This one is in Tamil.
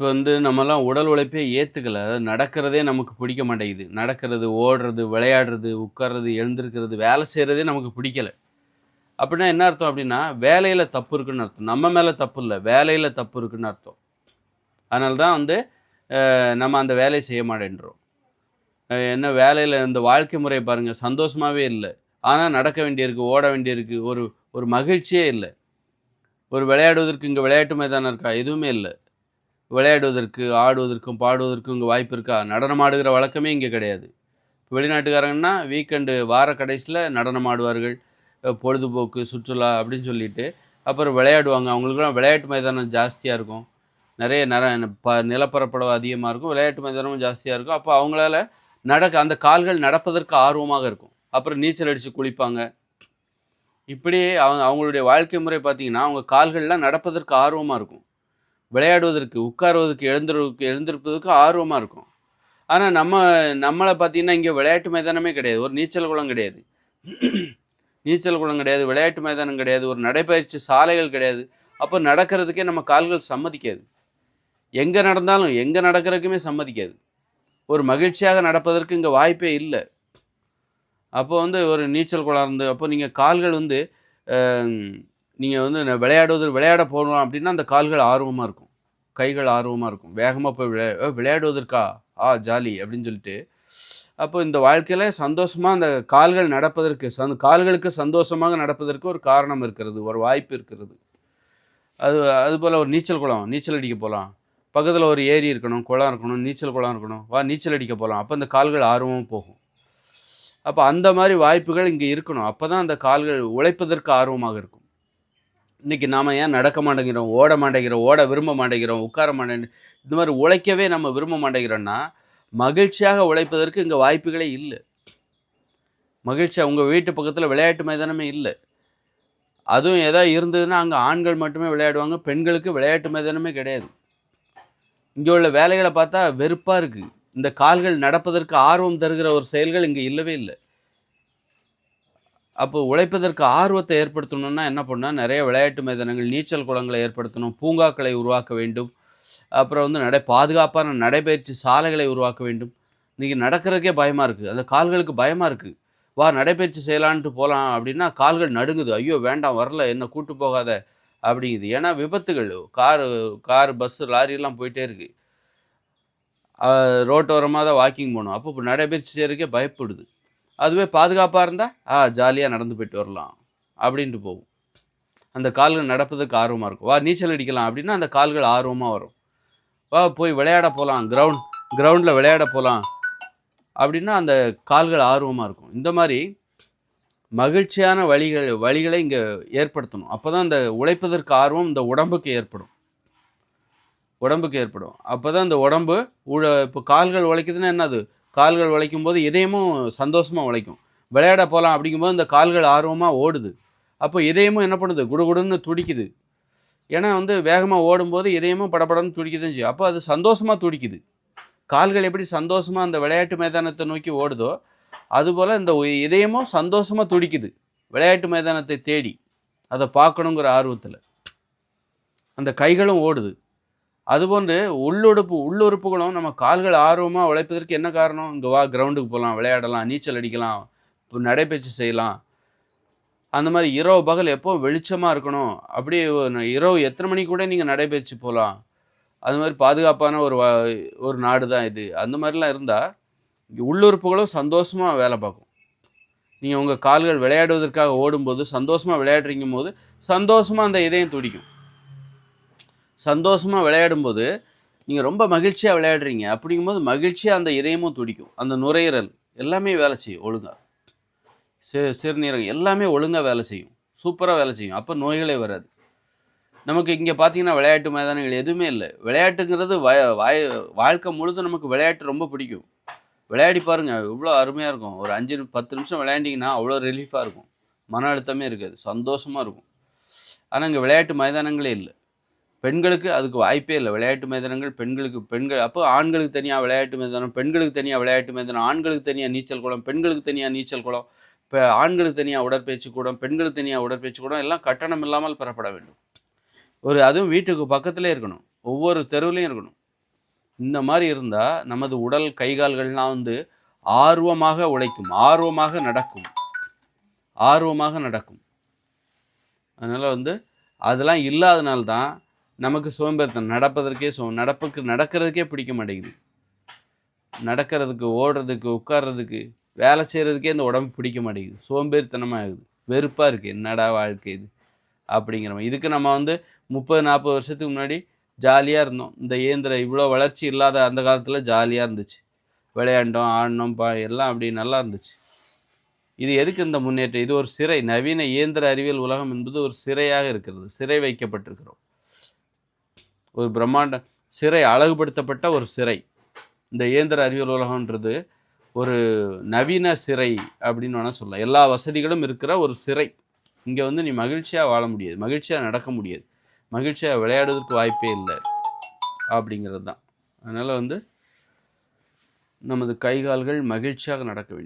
இப்போ வந்து நம்மலாம் உடல் உழைப்பே ஏற்றுக்கலை அதாவது நடக்கிறதே நமக்கு பிடிக்க மாட்டேங்குது. நடக்கிறது, ஓடுறது, விளையாடுறது, உட்கார்றது, எழுந்திருக்கிறது, வேலை செய்கிறதே நமக்கு பிடிக்கல. அப்படின்னா என்ன அர்த்தம் அப்படின்னா, வேலையில் தப்பு இருக்குன்னு அர்த்தம். நம்ம மேலே தப்பு இல்லை வேலையில் தப்பு இருக்குன்னு அர்த்தம். அதனால தான் வந்து நம்ம அந்த வேலையை செய்ய மாட்டேன்றோம். என்ன வேலையில் இந்த வாழ்க்கை முறையை பாருங்கள் சந்தோஷமாகவே இல்லை ஆனால் நடக்க வேண்டியிருக்கு, ஓட வேண்டியிருக்கு. ஒரு ஒரு மகிழ்ச்சியே இல்லை ஒரு விளையாடுவதற்கு இங்கே விளையாட்டு மைதானம் இருக்கா? எதுவுமே இல்லை விளையாடுவதற்கு, ஆடுவதற்கும், பாடுவதற்கும் இங்கே வாய்ப்பு இருக்கா? நடனம் ஆடுகிற வழக்கமே இங்கே கிடையாது. வெளிநாட்டுக்காரங்கன்னா வீக்கெண்டு வார கடைசியில் நடனம் ஆடுவார்கள். பொழுதுபோக்கு, சுற்றுலா அப்படின்னு சொல்லிட்டு, அப்புறம் விளையாடுவாங்க. அவங்களுக்கெல்லாம் விளையாட்டு மைதானம் ஜாஸ்தியாக இருக்கும். நிறைய நர ப நிலப்பரப்பளவு அதிகமாக இருக்கும். விளையாட்டு மைதானமும் ஜாஸ்தியாக இருக்கும். அப்போ அவங்களால நடக்க அந்த கால்கள் நடப்பதற்கு ஆர்வமாக இருக்கும். அப்புறம் நீச்சல் அடித்து குளிப்பாங்க. இப்படி அவங்க அவங்களுடைய வாழ்க்கை முறை பார்த்தீங்கன்னா, அவங்க கால்கள்லாம் நடப்பதற்கு ஆர்வமாக இருக்கும். விளையாடுவதற்கு, உட்காருவதற்கு, எழுந்திருக்கு எழுந்திருப்பதற்கு ஆர்வமாக இருக்கும். ஆனால் நம்ம நம்மளை பார்த்தீங்கன்னா, இங்கே விளையாட்டு மைதானமே கிடையாது. ஒரு நீச்சல் குளம் கிடையாது. நீச்சல் குளம் கிடையாது, விளையாட்டு மைதானம் கிடையாது, ஒரு நடைப்பயிற்சி சாலைகள் கிடையாது. அப்போ நடக்கிறதுக்கே நம்ம கால்கள் சம்மதிக்காது. எங்கே நடந்தாலும், எங்கே நடக்கிறதுக்குமே சம்மதிக்காது. ஒரு மகிழ்ச்சியாக நடப்பதற்கு இங்கே வாய்ப்பே இல்லை அப்போ வந்து ஒரு நீச்சல் குளம் இருந்து அப்போ நீங்கள் கால்கள் வந்து நீங்கள் வந்து விளையாடுவது விளையாட போகணும் அப்படின்னா, அந்த கால்கள் ஆர்வமாக இருக்கும். கைகள் ஆர்வமாக இருக்கும். வேகமாக போய் விளையா விளையாடுவதற்கா? ஆ ஜாலி" அப்படின்னு சொல்லிட்டு, அப்போ இந்த வாழ்க்கையில் சந்தோஷமாக அந்த கால்கள் நடப்பதற்கு சந் கால்களுக்கு சந்தோஷமாக நடப்பதற்கு ஒரு காரணம் இருக்கிறது. ஒரு வாய்ப்பு இருக்கிறது. அது அதுபோல் ஒரு நீச்சல் குளம், நீச்சல் அடிக்க போகலாம் பக்கத்தில் ஒரு ஏரி இருக்கணும், குளம் இருக்கணும், நீச்சல் குளம் இருக்கணும். வா நீச்சல் அடிக்க போகலாம் அப்போ அந்த கால்கள் ஆர்வமாக போகும். அப்போ அந்த மாதிரி வாய்ப்புகள் இங்கே இருக்கணும். அப்போ தான் அந்த கால்கள் உழைப்பதற்கு ஆர்வமாக இருக்கும். இன்றைக்கி நாம் ஏன் நடக்க மாட்டேங்கிறோம், ஓட மாட்டேங்கிறோம், ஓட விரும்ப மாட்டேங்கிறோம், உட்கார மாட்டேங்கிறோம் இந்த மாதிரி உழைக்கவே நம்ம விரும்ப மாட்டேங்கிறோன்னா மகிழ்ச்சியாக உழைப்பதற்கு இங்கே வாய்ப்புகளே இல்லை மகிழ்ச்சியாக உங்கள் வீட்டு பக்கத்தில் விளையாட்டு மைதானமே இல்லை அதுவும் எதாவது இருந்ததுன்னா, அங்கே ஆண்கள் மட்டுமே விளையாடுவாங்க. பெண்களுக்கு விளையாட்டு மைதானமே கிடையாது. இங்கே உள்ள வேலைகளை பார்த்தா வெறுப்பாக இருக்குது இந்த கால்கள் நடப்பதற்கு ஆர்வம் தருகிற ஒரு செயல்கள் இங்கே இல்லவே இல்லை அப்போ உழைப்பதற்கு ஆர்வத்தை ஏற்படுத்தணும்னா என்ன பண்ணணும், நிறைய விளையாட்டு மைதானங்கள், நீச்சல் குளங்களை ஏற்படுத்தணும், பூங்காக்களை உருவாக்க வேண்டும். அப்புறம் வந்து நடை பாதுகாப்பான நடைபயிற்சி சாலைகளை உருவாக்க வேண்டும். இன்றைக்கி நடக்கிறதுக்கே பயமாக இருக்குது அந்த கால்களுக்கு பயமாக இருக்குது "வா நடைப்பயிற்சி செய்யலான்ட்டு போகலாம் அப்படின்னா கால்கள் நடுங்குது. "ஐயோ! வேண்டாம் வரல. என்ன கூட்டு போகாத" அப்படிங்குது. ஏன்னா விபத்துகள். காரு கார், பஸ், லாரிலாம் போயிட்டே இருக்குது ரோட்டோரமாக தான் வாக்கிங் போகணும் அப்போ நடைபயிற்சி செய்கிறதுக்கே பயப்படுது. அதுவே பாதுகாப்பாக இருந்தால் "ஆ ஜாலியாக நடந்து போயிட்டு வரலாம்" அப்படின்ட்டு போகும். அந்த கால்கள் நடப்பதற்கு ஆர்வமாக இருக்கும். "வா நீச்சல் அடிக்கலாம்" அப்படின்னா அந்த கால்கள் ஆர்வமாக வரும். "வா போய் விளையாட போகலாம் கிரவுண்ட் கிரவுண்டில் விளையாட போகலாம் அப்படின்னா அந்த கால்கள் ஆர்வமாக இருக்கும். இந்த மாதிரி மகிழ்ச்சியான வழிகள் வழிகளை இங்கே ஏற்படுத்தணும். அப்போ தான் இந்த உழைப்பதற்கு ஆர்வம் இந்த உடம்புக்கு ஏற்படும். உடம்புக்கு ஏற்படும். அப்போ தான் இந்த உடம்பு உழ இப்போ கால்கள் உழைக்குதுன்னா என்னது? கால்கள் உழைக்கும்போது இதயமும் சந்தோஷமாக உழைக்கும். விளையாட போகலாம் அப்படிங்கும்போது இந்த கால்கள் ஆர்வமாக ஓடுது. அப்போ இதயமும் என்ன பண்ணுது? குடுகுடுன்னு துடிக்குது. ஏன்னா வந்து வேகமாக ஓடும்போது இதயமும் படப்படன்னு துடிக்குதுன்னு செய்யும். அப்போ அது சந்தோஷமாக துடிக்குது. கால்கள் எப்படி சந்தோஷமாக அந்த விளையாட்டு மைதானத்தை நோக்கி ஓடுதோ, அதுபோல் இந்த இதயமும் சந்தோஷமாக துடிக்குது. விளையாட்டு மைதானத்தை தேடி. அதை பார்க்கணுங்கிற ஆர்வத்தில் அந்த கைகளும் ஓடுது. அதுபோன்று உள்ளுடுப்பு உள்ளுறுப்புகளும் நம்ம கால்கள் ஆர்வமாக உழைப்பதற்கு என்ன காரணம்? இங்கே வா கிரவுண்டுக்கு போகலாம் விளையாடலாம், நீச்சல் அடிக்கலாம், இப்போ நடைப்பயிற்சி செய்யலாம்." அந்த மாதிரி இரவு பகல் எப்போ வெளிச்சமாக இருக்கணும். அப்படியே இரவு எத்தனை மணிக்கு கூட நீங்கள் நடைபயிற்சி போகலாம் அது மாதிரி பாதுகாப்பான ஒரு ஒரு நாடு தான் இது. அந்த மாதிரிலாம் இருந்தால் உள்ளுறுப்புகளும் சந்தோஷமாக வேலை பார்க்கும். நீங்கள் உங்கள் கால்கள் விளையாடுவதற்காக ஓடும்போது, சந்தோஷமாக விளையாடுறீங்கும் போது சந்தோஷமாக அந்த இதயம் துடிக்கும். சந்தோஷமாக விளையாடும்போது, நீங்கள் ரொம்ப மகிழ்ச்சியாக விளையாடுறீங்க. அப்படிங்கும்போது மகிழ்ச்சியாக அந்த இதயமும் துடிக்கும். அந்த நுரையீரல் எல்லாமே வேலை செய்யும் ஒழுங்காக சி சிறுநீரகம் எல்லாமே ஒழுங்காக வேலை செய்யும். சூப்பராக வேலை செய்யும். அப்போ நோய்களே வராது. நமக்கு இங்கே பார்த்தீங்கன்னா, விளையாட்டு மைதானங்கள் எதுவுமே இல்லை விளையாட்டுங்கிறது வய வாய் வாழ்க்கை முழுதும் நமக்கு விளையாட்டு ரொம்ப பிடிக்கும். விளையாடி பாருங்கள் இவ்வளோ அருமையாக இருக்கும். ஒரு 5 10 நிமிஷம் விளையாண்டிங்கன்னா அவ்வளோ ரிலீஃபாக இருக்கும். மன அழுத்தமே இருக்காது. சந்தோஷமாக இருக்கும். ஆனால் இங்கே விளையாட்டு மைதானங்களே இல்லை பெண்களுக்கு அதுக்கு வாய்ப்பே இல்லை விளையாட்டு மைதானங்கள் பெண்களுக்கு பெண்கள் அப்போ ஆண்களுக்கு தனியாக விளையாட்டு மைதானம், பெண்களுக்கு தனியாக விளையாட்டு மைதானம், ஆண்களுக்கு தனியாக நீச்சல் குளம், பெண்களுக்கு தனியாக நீச்சல் குளம், இப்போ ஆண்களுக்கு தனியாக உடற்பயிற்சி கூடம், பெண்களுக்கு தனியாக உடற்பயிற்சி கூடம் எல்லாம் கட்டணம் இல்லாமல் பெறப்பட வேண்டும். ஒரு அதுவும் வீட்டுக்கு பக்கத்திலே இருக்கணும். ஒவ்வொரு தெருவுலயும் இருக்கணும். இந்த மாதிரி இருந்தால் நமது உடல் கை கால்கள்லாம் வந்து ஆர்வமாக உழைக்கும் ஆர்வமாக நடக்கும் ஆர்வமாக நடக்கும் அதனால் வந்து அதெல்லாம் இல்லாதனால்தான் நமக்கு சோம்பேறித்தனம் நடப்பதற்கே சோ நடப்புக்கு நடக்கிறதுக்கே பிடிக்க மாட்டேங்குது. நடக்கிறதுக்கு ஓடுறதுக்கு உட்கார்றதுக்கு வேலை செய்கிறதுக்கே இந்த உடம்பு பிடிக்க மாட்டேங்குது. சோம்பேறித்தனமாக ஆகுது வெறுப்பாக இருக்குது என்னடா வாழ்க்கை இது? அப்படிங்கிற மாதிரி. இதுக்கு நம்ம வந்து முப்பது நாற்பது வருஷத்துக்கு முன்னாடி ஜாலியாக இருந்தோம். இந்த இயந்திர இவ்வளோ வளர்ச்சி இல்லாத அந்த காலத்தில் ஜாலியாக இருந்துச்சு. விளையாண்டோம் ஆடினோம் பா எல்லாம் அப்படி நல்லா இருந்துச்சு. இது எதுக்கு இந்த முன்னேற்றம்? இது ஒரு சிறை. நவீன இயந்திர அறிவியல் உலகம் என்பது ஒரு சிறையாக இருக்கிறது. சிறை வைக்கப்பட்டிருக்கிறோம். ஒரு பிரம்மாண்ட சிறை அழகுபடுத்தப்பட்ட ஒரு சிறை. இந்த இயந்திர அறிவியல் உலகன்றது ஒரு நவீன சிறை அப்படின்னு வேணால் சொல்லலாம். எல்லா வசதிகளும் இருக்கிற ஒரு சிறை. இங்கே வந்து நீ மகிழ்ச்சியாக வாழ முடியாது. மகிழ்ச்சியாக நடக்க முடியாது. மகிழ்ச்சியாக விளையாடுவதற்கு வாய்ப்பே இல்லை அப்படிங்கிறது தான். அதனால் வந்து நமது கை கால்கள் மகிழ்ச்சியாக நடக்க வேண்டும்.